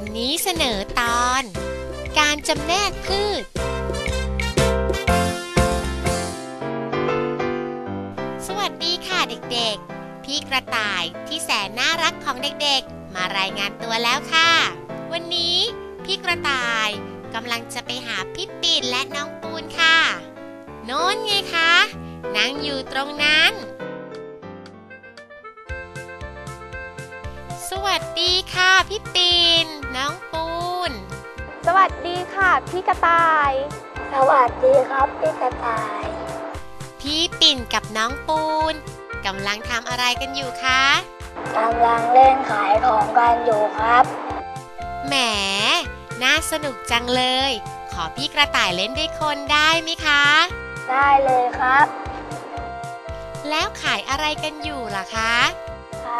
วันนี้เสนอตอน การจำแนกพืช สวัสดีค่ะเด็กๆ พี่กระต่ายที่แสนน่ารักของเด็กๆ มารายงานตัวแล้วค่ะ วันนี้พี่กระต่ายกำลังจะไปหาพี่ปิ่นและน้องปูนค่ะ โน้นไงคะ นั่งอยู่ตรงนั้น วัสดีค่ะ พี่ปิ่นน้องปูน สวัสดีค่ะ พี่กระต่าย สวัสดีครับพี่กระต่าย พี่ปิ่นกับน้องปูนกำลังทำอะไรกันอยู่คะกำลังเล่นขายของกันอยู่ครับ แหม น่าสนุกจังเลย ขอพี่กระต่ายเล่นด้วยคนได้ไหมคะ ได้เลยครับ แล้วขายอะไรกันอยู่ล่ะคะข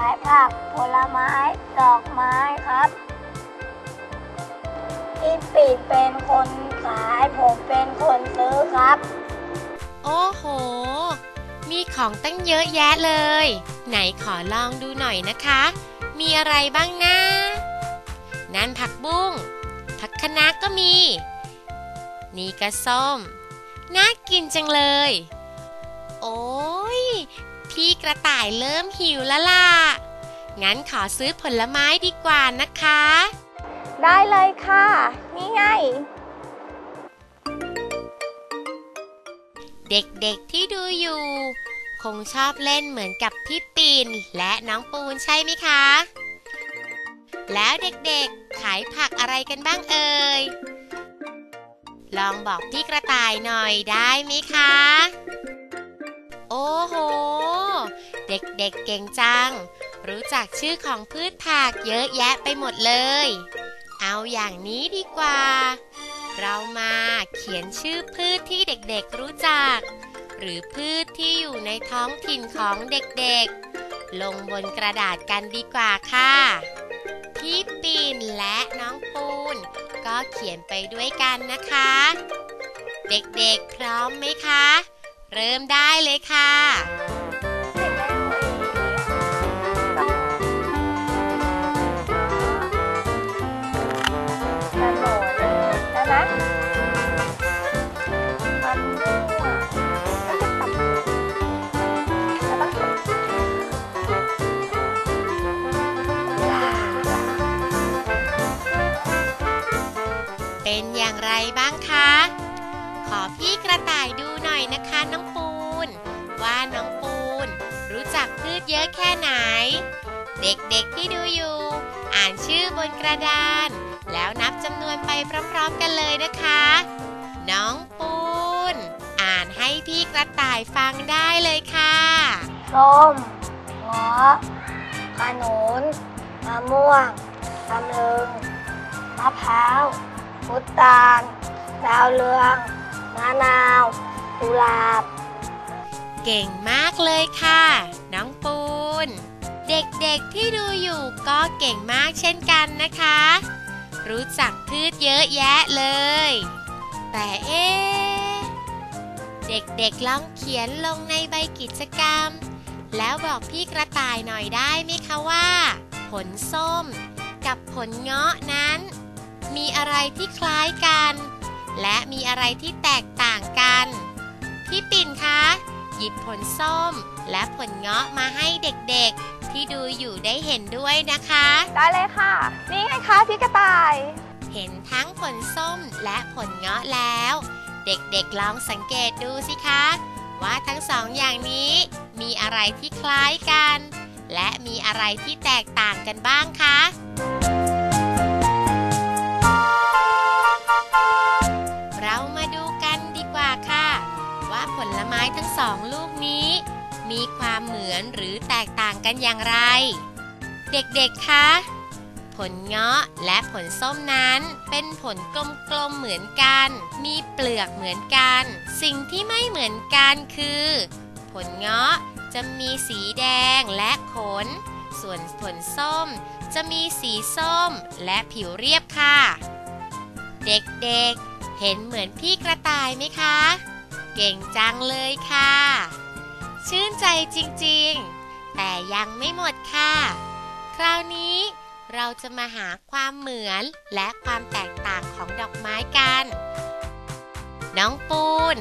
ายผักผลไม้ ดอกไม้ครับพี่ปีดเป็นคนขายผมเป็นคนซื้อครับ โอ้โห มีของตั้งเยอะแยะเลย ไหนขอลองดูหน่อยนะคะ มีอะไรบ้างนะ นั่นผักบุ้ง ผักคะน้าก็มี นี่ก็ส้ม น่ากินจังเลย โอ้ย พี่กระต่ายเริ่มหิวแล้วล่ะ งั้นขอซื้อผลไม้ดีกว่านะคะ ได้เลยค่ะ นี่ไง เด็กๆที่ดูอยู่ คงชอบเล่นเหมือนกับพี่ปีนและน้องปูนใช่ไหมคะ แล้วเด็กๆขายผักอะไรกันบ้างเอ่ย ลองบอกพี่กระต่ายหน่อยได้ไหมคะ โอ้โห เด็กๆเก่งจัง รู้จักชื่อของพืชผักเยอะแยะไปหมดเลย เอาอย่างนี้ดีกว่า เรามาเขียนชื่อพืชที่เด็กๆรู้จัก หรือพืชที่อยู่ในท้องถิ่นของเด็กๆ ลงบนกระดาษกันดีกว่าค่ะพี่ปีนและน้องปูน ก็เขียนไปด้วยกันนะคะ เด็กๆพร้อมไหมคะ เริ่มได้เลยค่ะ พี่กระต่ายดูหน่อยนะคะน้องปูน ว่าน้องปูน รู้จักพืชเยอะแค่ไหน เด็กๆที่ดูอยู่ อ่านชื่อบนกระดาน แล้วนับจำนวนไปพร้อมๆกันเลยนะคะ น้องปูน อ่านให้พี่กระต่ายฟังได้เลยค่ะส้มเงาะขนุนมะม่วงตำลึงมะพร้าวพุตาลดาวเรือง มะนาวกุหลาบ เก่งมากเลยค่ะ น้องปูน เด็กๆที่ดูอยู่ก็เก่งมากเช่นกันนะคะ รู้จักพืชเยอะแยะเลย แต่เอ๊เด็กๆลองเขียนลงในใบกิจกรรม แล้วบอกพี่กระต่ายหน่อยได้ไหมคะว่า ผลส้ม กับผลเงาะนั้น มีอะไรที่คล้ายกัน และมีอะไรที่แตกต่างกัน พี่ปิ่นคะหยิบผลส้ม และผลเงาะมาให้เด็กๆ ที่ดูอยู่ได้เห็นด้วยนะคะ ได้เลยค่ะ นี่ไงคะพี่กระต่าย เห็นทั้งผลส้มและผลเงาะแล้ว เด็กๆลองสังเกตดูสิคะ ว่าทั้งสองอย่างนี้มีอะไรที่คล้ายกัน และมีอะไรที่แตกต่างกันบ้างคะ ม้ทั้งสองลูกนี้ มีความเหมือนหรือแตกต่างกันอย่างไร เด็กๆ คะ ผลเงาะและผลส้มนั้นเป็นผลกลมๆเหมือนกัน มีเปลือกเหมือนกัน สิ่งที่ไม่เหมือนกันคือ ผลเงาะจะมีสีแดงและขน ส่วนผลส้มจะมีสีส้มและผิวเรียบค่ะ เด็กๆเห็นเหมือนพี่กระต่ายไหมคะ เก่งจังเลยค่ะ ชื่นใจจริงๆ แต่ยังไม่หมดค่ะ คราวนี้เราจะมาหาความเหมือนและความแตกต่างของดอกไม้กัน น้องปูน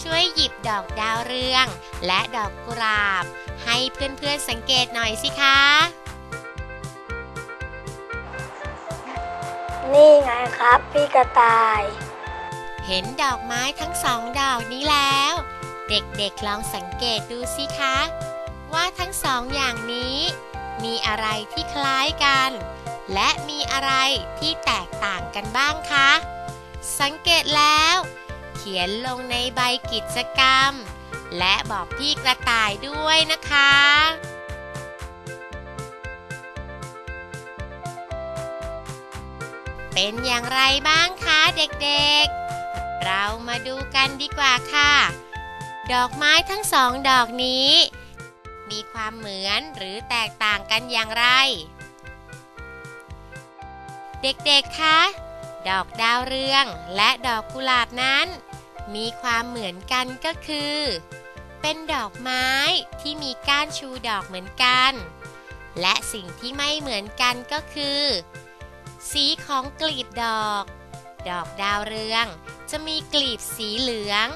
ช่วยหยิบดอกดาวเรือง และดอกกุหลาบ ให้เพื่อนๆสังเกตหน่อยสิคะ นี่ไงครับพี่กระต่าย เห็นดอกไม้ทั้งสองดอกนี้แล้ว เด็กๆลองสังเกตดูสิคะ ว่าทั้งสองอย่างนี้ มีอะไรที่คล้ายกัน และมีอะไรที่แตกต่างกันบ้างคะ สังเกตแล้ว เขียนลงในใบกิจกรรม และบอกพี่กระต่ายด้วยนะคะเป็นอย่างไรบ้างคะเด็กๆ เรามาดูกันดีกว่าค่ะ ดอกไม้ทั้งสองดอกนี้ มีความเหมือนหรือแตกต่างกันอย่างไร เด็กๆคะดอกดาวเรืองและดอกกุหลาบนั้น มีความเหมือนกันก็คือ เป็นดอกไม้ที่มีก้านชูดอกเหมือนกัน และสิ่งที่ไม่เหมือนกันก็คือ สีของกลีบดอก ดอกดาวเรือง จะมีกลีบสีเหลือง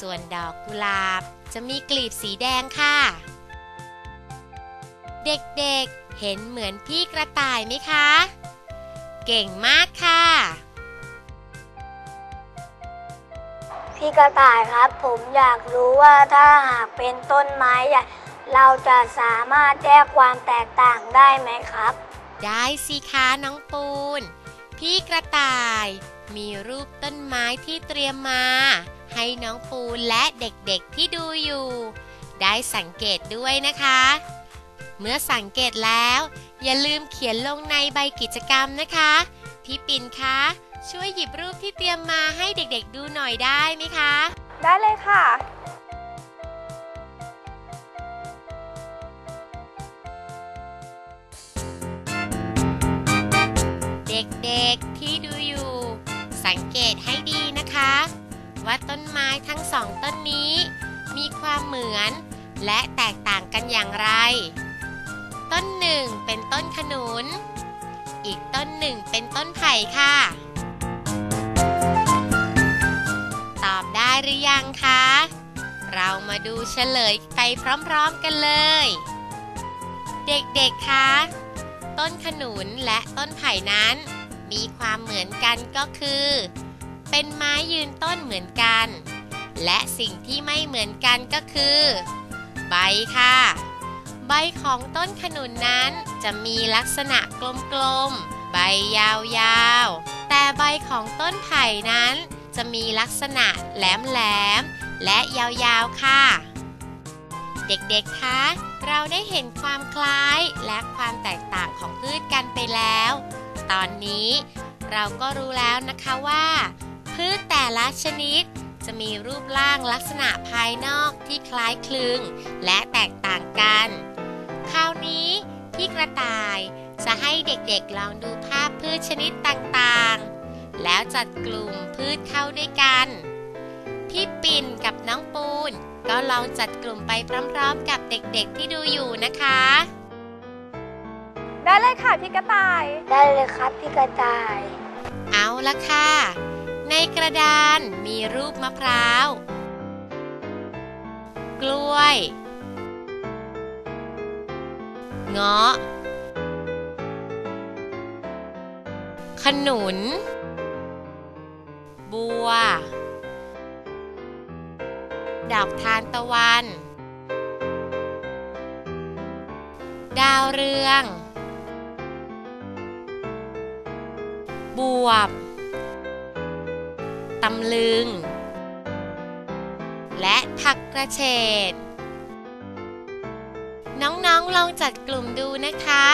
ส่วนดอกกุหลาบจะมีกลีบสีแดงค่ะ เด็กๆ เห็นเหมือนพี่กระต่ายไหมคะ เก่งมากค่ะ พี่กระต่ายครับ ผมอยากรู้ว่าถ้าหากเป็นต้นไม้ใหญ่เราจะสามารถแยกความแตกต่างได้ไหมครับ ได้สิคะน้องปูน พี่กระต่าย มีรูปต้นไม้ที่เตรียมมา ให้น้องปูนและเด็กๆที่ดูอยู่ ได้สังเกตด้วยนะคะ เมื่อสังเกตแล้ว อย่าลืมเขียนลงในใบกิจกรรมนะคะ พี่ปิ่นคะช่วยหยิบรูปที่เตรียมมาให้เด็กๆดูหน่อยได้ไหมคะ ได้เลยค่ะเด็กๆที่ดูอยู่ สังเกตให้ดีนะคะ ว่าต้นไม้ทั้งสองต้นนี้ มีความเหมือนและแตกต่างกันอย่างไร ต้นหนึ่งเป็นต้นขนุน อีกต้นหนึ่งเป็นต้นไผ่ค่ะ ตอบได้หรือยังคะ เรามาดูเฉลยไปพร้อมๆกันเลย เด็กๆคะ ต้นขนุนและต้นไผ่นั้น มีความเหมือนกันก็คือ เป็นไม้ยืนต้นเหมือนกัน และสิ่งที่ไม่เหมือนกันก็คือ ใบค่ะ ใบของต้นขนุนนั้นจะมีลักษณะกลมๆ ใบยาวๆ แต่ใบของต้นไผ่นั้นจะมีลักษณะแหลมๆ และยาวๆ ค่ะ เด็กๆ คะ เราได้เห็นความคล้ายและความแตกต่างของพืชกันไปแล้ว ตอนนี้ เราก็รู้แล้วนะคะว่า พืชแต่ละชนิด จะมีรูปร่างลักษณะภายนอกที่คล้ายคลึง และแตกต่างกัน คราวนี้พี่กระต่ายจะให้เด็กๆลองดูภาพพืชชนิดต่างๆ แล้วจัดกลุ่มพืชเข้าด้วยกัน พี่ปิ่นกับน้องปูน ก็ลองจัดกลุ่มไปพร้อมๆ กับเด็กๆที่ดูอยู่นะคะ ได้เลยค่ะพี่กระต่าย ได้เลยครับพี่กระต่าย เอาละค่ะ ในกระดานมีรูปมะพร้าว กล้วย เงาะ ขนุน บัว ดอกทานตะวัน ดาวเรือง บวบตำลึง และผักกระเฉดน้องๆลองจัดกลุ่มดูนะคะ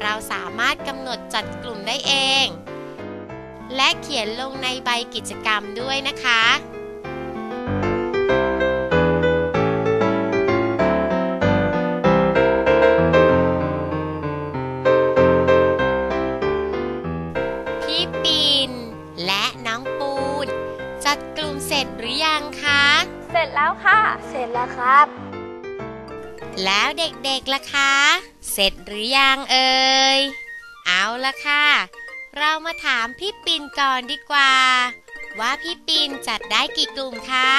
เราสามารถกำหนดจัดกลุ่มได้เอง และเขียนลงในใบกิจกรรมด้วยนะคะ แล้วค่ะเสร็จแล้วครับ แล้วเด็กๆล่ะคะ เสร็จหรือยังเอ่ย เอาละค่ะ เรามาถามพี่ปินก่อนดีกว่า ว่าพี่ปินจัดได้กี่กลุ่มคะ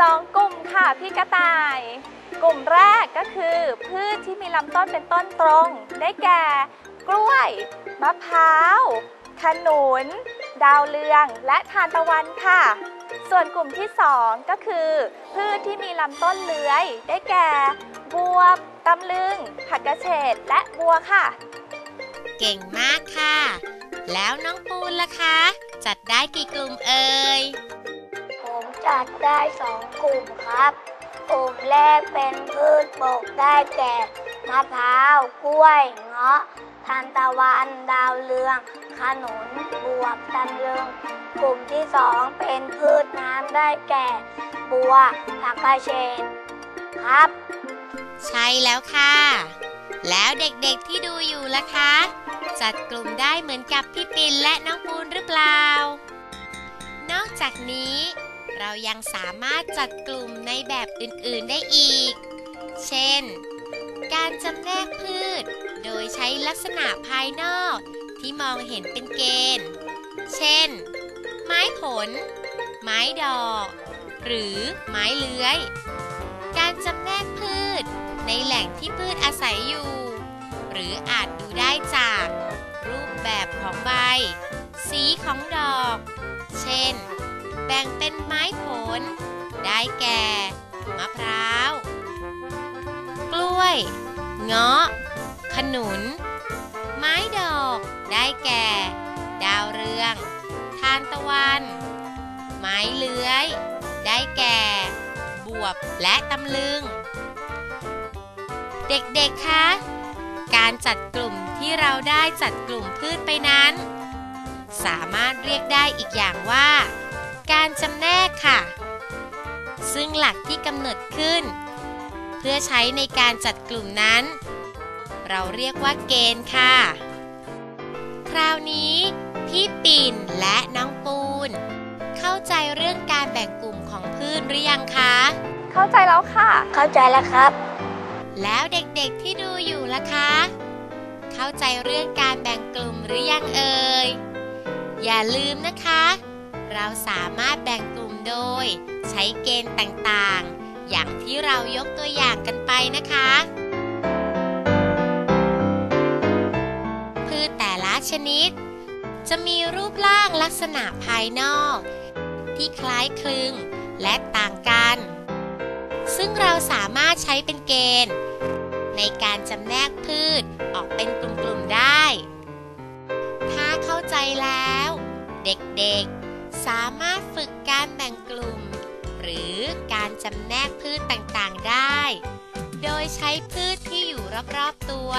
สองกลุ่มค่ะพี่กระต่าย กลุ่มแรกก็คือพืชที่มีลำต้นเป็นต้นตรง ได้แก่ กล้วย มะพร้าว ขนุน ดาวเรือง และทานตะวันค่ะ ส่วนกลุ่มที่สองก็คือ พืชที่มีลำต้นเลื้อย ได้แก่ บวบตำลึง ผักกระเฉดและบัวค่ะ เก่งมากค่ะ แล้วน้องปูนล่ะคะ จัดได้กี่กลุ่มเอ่ย ผมจัดได้สองกลุ่มครับ กลุ่มแรกเป็นพืชปกได้แก่มะพร้าว กล้วย เงาะ ทานตะวันดาวเรือง ขนุนบวบตำลึงกลุ่มที่สองเป็นพืชน้ำได้แก่ บัวผักกระเฉดครับ ใช่แล้วค่ะ แล้วเด็กๆที่ดูอยู่ล่ะคะ จัดกลุ่มได้เหมือนกับพี่ปินและน้องปูนหรือเปล่า นอกจากนี้เรายังสามารถจัดกลุ่มในแบบอื่นๆได้อีก เช่น การจำแนกพืช โดยใช้ลักษณะภายนอกที่มองเห็นเป็นเกณฑ์ เช่น ไม้ผล ไม้ดอก หรือไม้เลื้อย การจำแนกพืชในแหล่งที่พืชอาศัยอยู่ หรืออาจดูได้จาก รูปแบบของใบ สีของดอก เช่น แบ่งเป็นไม้ผล ได้แก่ มะพร้าว กล้วย เงาะ ขนุน ไม้ดอก ได้แก่ ดาวเรือง ทานตะวัน ไม้เลื้อย ได้แก่ บวบและตำลึง เด็กๆ คะ การจัดกลุ่มที่เราได้จัดกลุ่มพืชไปนั้น สามารถเรียกได้อีกอย่างว่า การจำแนกค่ะ ซึ่งหลักที่กำหนดขึ้น เพื่อใช้ในการจัดกลุ่มนั้น เราเรียกว่าเกณฑ์ค่ะ คราวนี้ พี่ปิ่นและน้องปูน เข้าใจเรื่องการแบ่งกลุ่มของพืชหรือยังคะ เข้าใจแล้วค่ะ เข้าใจแล้วครับ แล้วเด็กๆที่ดูอยู่ล่ะคะ เข้าใจเรื่องการแบ่งกลุ่มหรือยังเอ่ย อย่าลืมนะคะ เราสามารถแบ่งกลุ่มโดย ใช้เกณฑ์ต่างๆ อย่างที่เรายกตัวอย่างกันไปนะคะ ชนิด จะมีรูปร่างลักษณะภายนอก ที่คล้ายคลึงและต่างกัน ซึ่งเราสามารถใช้เป็นเกณฑ์ ในการจำแนกพืชออกเป็นกลุ่มๆได้ ถ้าเข้าใจแล้ว เด็กๆ สามารถฝึกการแบ่งกลุ่ม หรือการจำแนกพืชต่างๆได้ โดยใช้พืชที่อยู่รอบๆตัว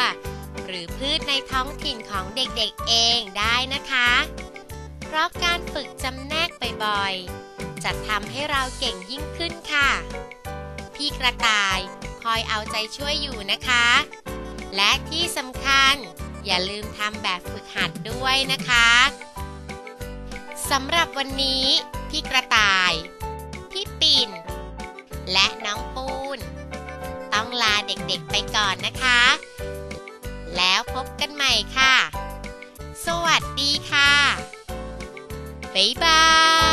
หรือพืชในท้องถิ่นของเด็กๆเองได้นะคะ เพราะการฝึกจำแนกบ่อยๆ จะทำให้เราเก่งยิ่งขึ้นค่ะ พี่กระต่ายคอยเอาใจช่วยอยู่นะคะ และที่สำคัญอย่าลืมทำแบบฝึกหัดด้วยนะคะสำหรับวันนี้ พี่กระต่าย พี่ปิ่น และน้องปูน ต้องลาเด็กๆไปก่อนนะคะ แล้วพบกันใหม่ค่ะ สวัสดีค่ะ บ๊ายบาย